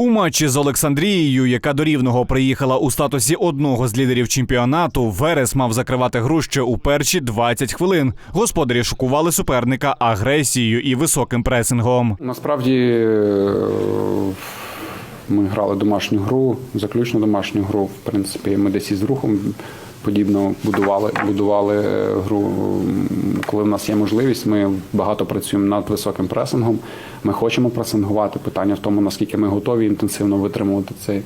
У матчі з Олександрією, яка до рівного приїхала у статусі одного з лідерів чемпіонату, Верес мав закривати гру ще у перші 20 хвилин. Господарі шокували суперника агресією і високим пресингом. Насправді е, ми грали домашню гру, заключну домашню гру. В принципі, ми десь із рухом подібно будували, будували е, гру. Коли в нас є можливість, ми багато працюємо над високим пресингом. Ми хочемо пресингувати. Питання в тому, наскільки ми готові інтенсивно витримувати цей,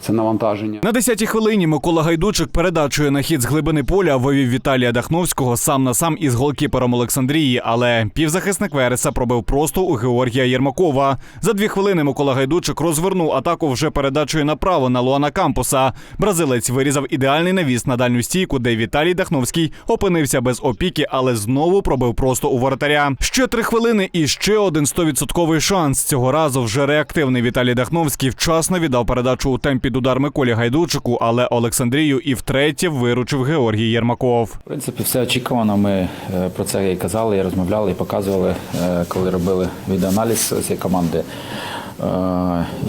це навантаження. На 10-й хвилині Микола Гайдучик передачею на хід з глибини поля вивів Віталія Дахновського сам на сам із голкіпером Олександрії, але півзахисник Вереса пробив просто у Георгія Єрмакова. За дві хвилини Микола Гайдучик розвернув атаку вже передачею направо на Луана Кампуса. Бразилець вирізав ідеальний навіс на дальню стійку, де Віталій Дахновський опинився без опіки, але знову пробив просто у воротаря. Ще три хвилини і ще один 100% шанс. Цього разу вже реактивний Віталій Дахновський вчасно віддав передачу у темп під удар Миколі Гайдучику, але Олександрію і втретє виручив Георгій Єрмаков. В принципі, все очікувано. Ми е, про це і казали, і розмовляли, і показували, е, коли робили відеоаналіз цієї команди.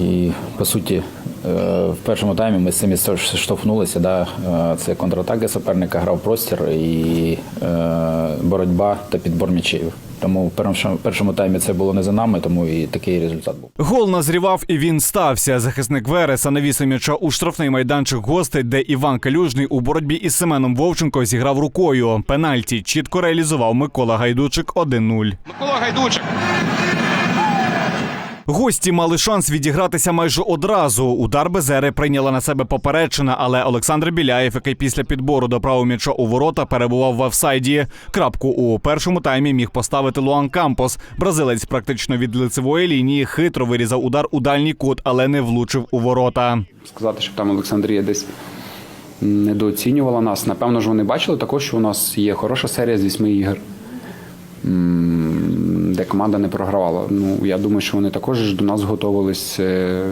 І по суті, е, в першому таймі ми з цим штовхнулися. Да? Це контратаки суперника, грав простір і е, боротьба та підбор м'ячів. Тому в першому, першому таймі це було не за нами, тому і такий результат був. Гол назрівав і він стався. Захисник Вереса навісив м'яча у штрафний майданчик гостей, де Іван Калюжний у боротьбі із Семеном Вовченко зіграв рукою. Пенальті чітко реалізував Микола Гайдучик 1-0. Микола Гайдучик. Гості мали шанс відігратися майже одразу. Удар Безери прийняла на себе поперечина, але Олександр Біляєв, який після підбору до правого м'яча у ворота перебував в офсайді. Крапку у першому таймі міг поставити Луан Кампос. Бразилець практично від лицевої лінії хитро вирізав удар у дальній кут, але не влучив у ворота. Сказати, що там Олександрія десь недооцінювала нас. Напевно ж, вони бачили також, що у нас є хороша серія з вісьми ігор, де команда не програвала. Ну, я думаю, що вони також до нас готувались е,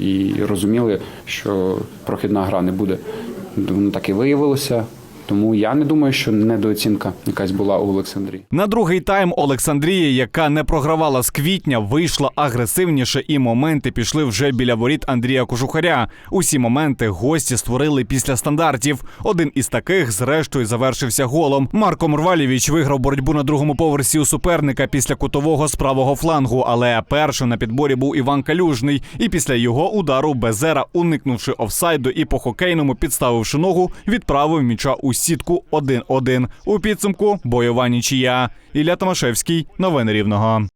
і розуміли, що прохідна гра не буде. Воно так і виявилося. Тому я не думаю, що недооцінка якась була у Олександрії. На другий тайм Олександрія, яка не програвала з квітня, вийшла агресивніше, і моменти пішли вже біля воріт Андрія Кожухаря. Усі моменти гості створили після стандартів. Один із таких, зрештою, завершився голом. Марко Мурвалєвич виграв боротьбу на другому поверсі у суперника після кутового з правого флангу. Але першим на підборі був Іван Калюжний. І після його удару Безера, уникнувши офсайду і по хокейному підставивши ногу, відправив м'яча у сітку 1-1. У підсумку бойова нічия. Ілля Томашевський. Новини Рівного.